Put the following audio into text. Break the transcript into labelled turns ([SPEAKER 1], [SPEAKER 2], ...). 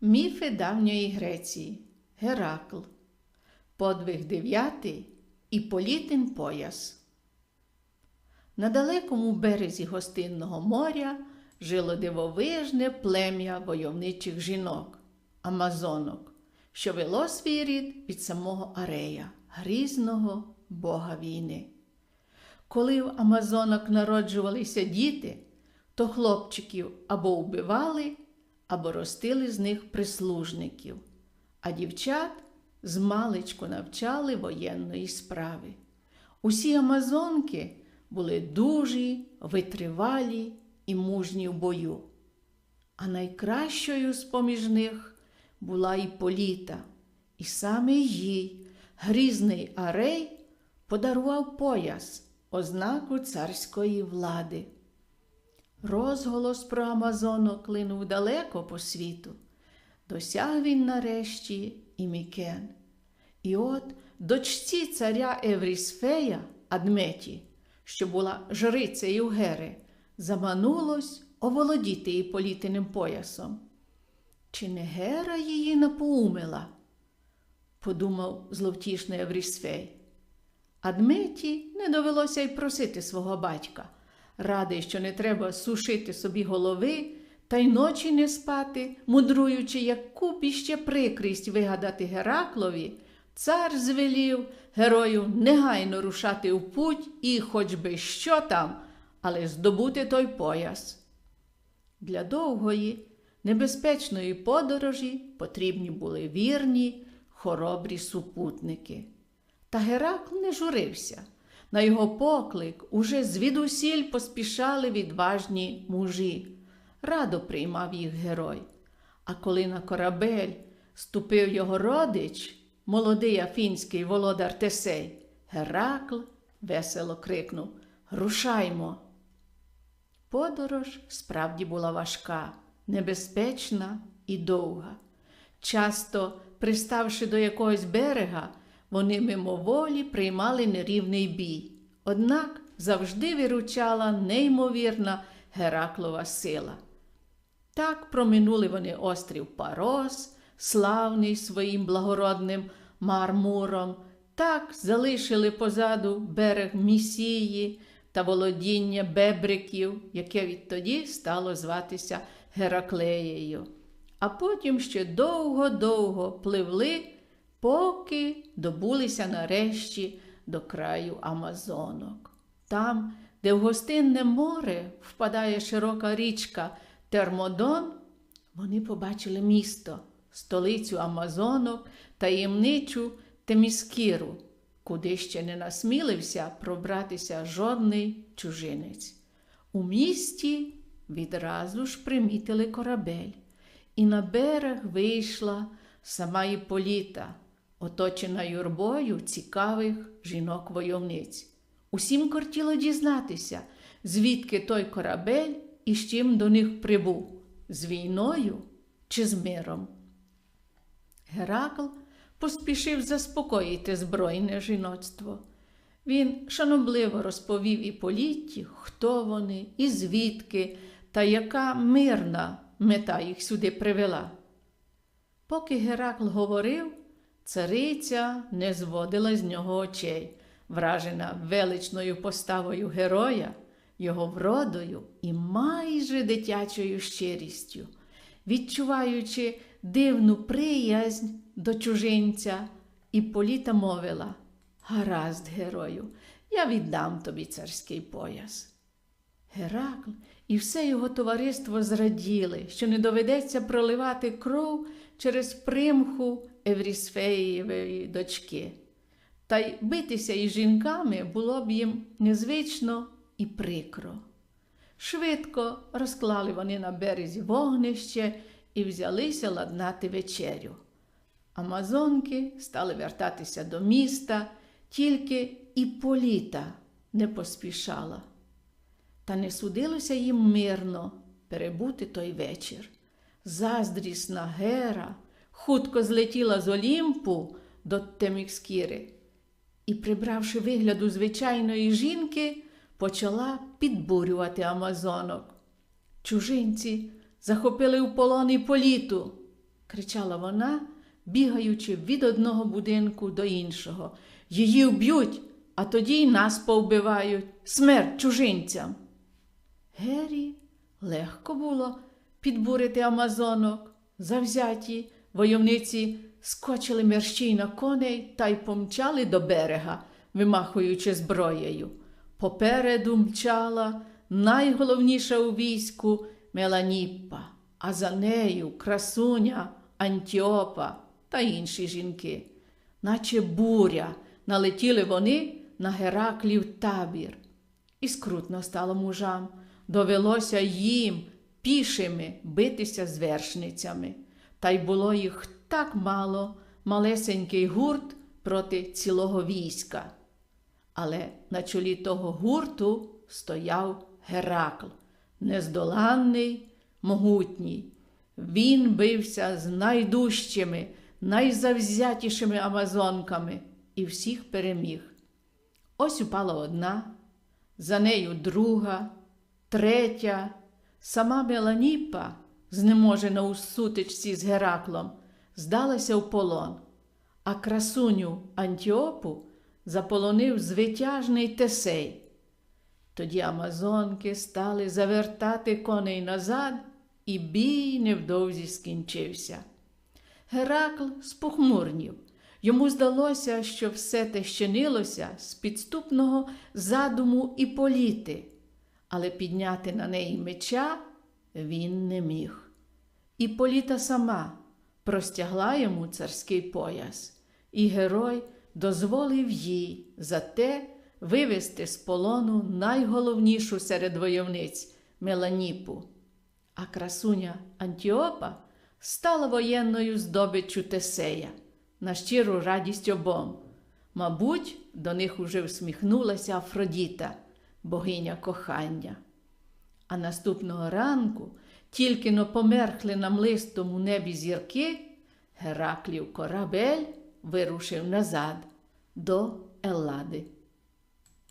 [SPEAKER 1] Міфи давньої Греції. Геракл. Подвиг дев'ятий і політин пояс. На далекому березі гостинного моря жило дивовижне плем'я войовничих жінок, амазонок, що вело свій рід від самого Арея, грізного бога війни. Коли в Амазонок народжувалися діти, то хлопчиків або вбивали, або ростили з них прислужників, а дівчат змалечку навчали воєнної справи. Усі амазонки були дужі, витривалі і мужні в бою. А найкращою з поміж них була Іполіта, і саме їй грізний Арей подарував пояс, ознаку царської влади. Розголос про Амазонок клинув далеко по світу. Досяг він нарешті і Мікен. І от дочці царя Еврісфея Адметі, що була жрицею Гери, заманулось оволодіти її політиним поясом. Чи не Гера її напоумила? подумав зловтішний Еврісфей. Адметі не довелося й просити свого батька, радий, що не треба сушити собі голови та й ночі не спати, мудруючи, яку б іще прикрість вигадати Гераклові, цар звелів герою негайно рушати в путь і, хоч би що там, але здобути той пояс. Для довгої, небезпечної подорожі потрібні були вірні, хоробрі супутники. Та Геракл не журився. На його поклик уже звідусіль поспішали відважні мужі. Радо приймав їх герой. А коли на корабель ступив його родич, молодий афінський володар Тесей, Геракл весело крикнув Рушаймо. Подорож справді була важка, небезпечна і довга. Часто, приставши до якогось берега, вони мимоволі приймали нерівний бій. Однак завжди виручала неймовірна Гераклова сила. Так проминули вони острів Парос, славний своїм благородним мармуром, так залишили позаду берег Місії та володіння бебриків, яке відтоді стало зватися Гераклеєю. А потім ще довго-довго пливли, поки добулися нарешті до краю Амазонок. Там, де в гостинне море впадає широка річка Термодон, вони побачили місто, столицю Амазонок, таємничу Теміскіру, куди ще не насмілився пробратися жодний чужинець. У місті відразу ж примітили корабель, і на берег вийшла сама Іполіта, оточена юрбою цікавих жінок-войовниць. Усім кортіло дізнатися, звідки той корабель і з чим до них прибув з війною чи з миром. Геракл поспішив заспокоїти збройне жіноцтво. Він шанобливо розповів Іполітті, хто вони і звідки, та яка мирна мета їх сюди привела. Поки Геракл говорив, цариця не зводила з нього очей, вражена величною поставою героя, його вродою і майже дитячою щирістю, відчуваючи дивну приязнь до чужинця, Іполіта мовила Гаразд, герою, я віддам тобі царський пояс. Геракл і все його товариство зраділи, що не доведеться проливати кров через примху Еврісфеєвої дочки. Та й битися із жінками було б їм незвично і прикро. Швидко розклали вони на березі вогнище і взялися ладнати вечерю. Амазонки стали вертатися до міста, тільки Іполіта не поспішала. Та не судилося їм мирно перебути той вечір. Заздрісна Гера хутко злетіла з Олімпу до Темікскіри і, прибравши вигляду звичайної жінки, почала підбурювати Амазонок. Чужинці захопили у полон Іполіту, кричала вона, бігаючи від одного будинку до іншого. Її вб'ють, а тоді й нас повбивають. Смерть чужинцям. Гері легко було підбурити амазонок. Завзяті войовниці скочили мерщій на коней та й помчали до берега, вимахуючи зброєю. Попереду мчала найголовніша у війську Меланіппа, а за нею красуня Антіопа та інші жінки. Наче буря налетіли вони на Гераклів табір. І скрутно стало мужам. Довелося їм пішими битися з вершницями. Та й було їх так мало, малесенький гурт проти цілого війська. Але на чолі того гурту стояв Геракл, нездоланний, могутній. Він бився з найдужчими, найзавзятішими амазонками і всіх переміг. Ось упала одна, за нею друга, третя, сама Меланіпа, знеможена у сутичці з Гераклом, здалася в полон, а красуню Антіопу заполонив звитяжний Тесей. Тоді амазонки стали завертати коней назад, і бій невдовзі скінчився. Геракл спохмурнів. Йому здалося, що все те щинилося з підступного задуму і політи, але підняти на неї меча він не міг. І політа сама простягла йому царський пояс, і герой дозволив їй за те вивести з полону найголовнішу серед войовниць Меланіпу. А красуня Антіопа стала воєнною здобиччю Тесея на щиру радість обом. Мабуть, до них уже всміхнулася Афродіта, богиня кохання. А наступного ранку, тільки но померхли на млистому небі зірки, Гераклів корабель вирушив назад до Еллади.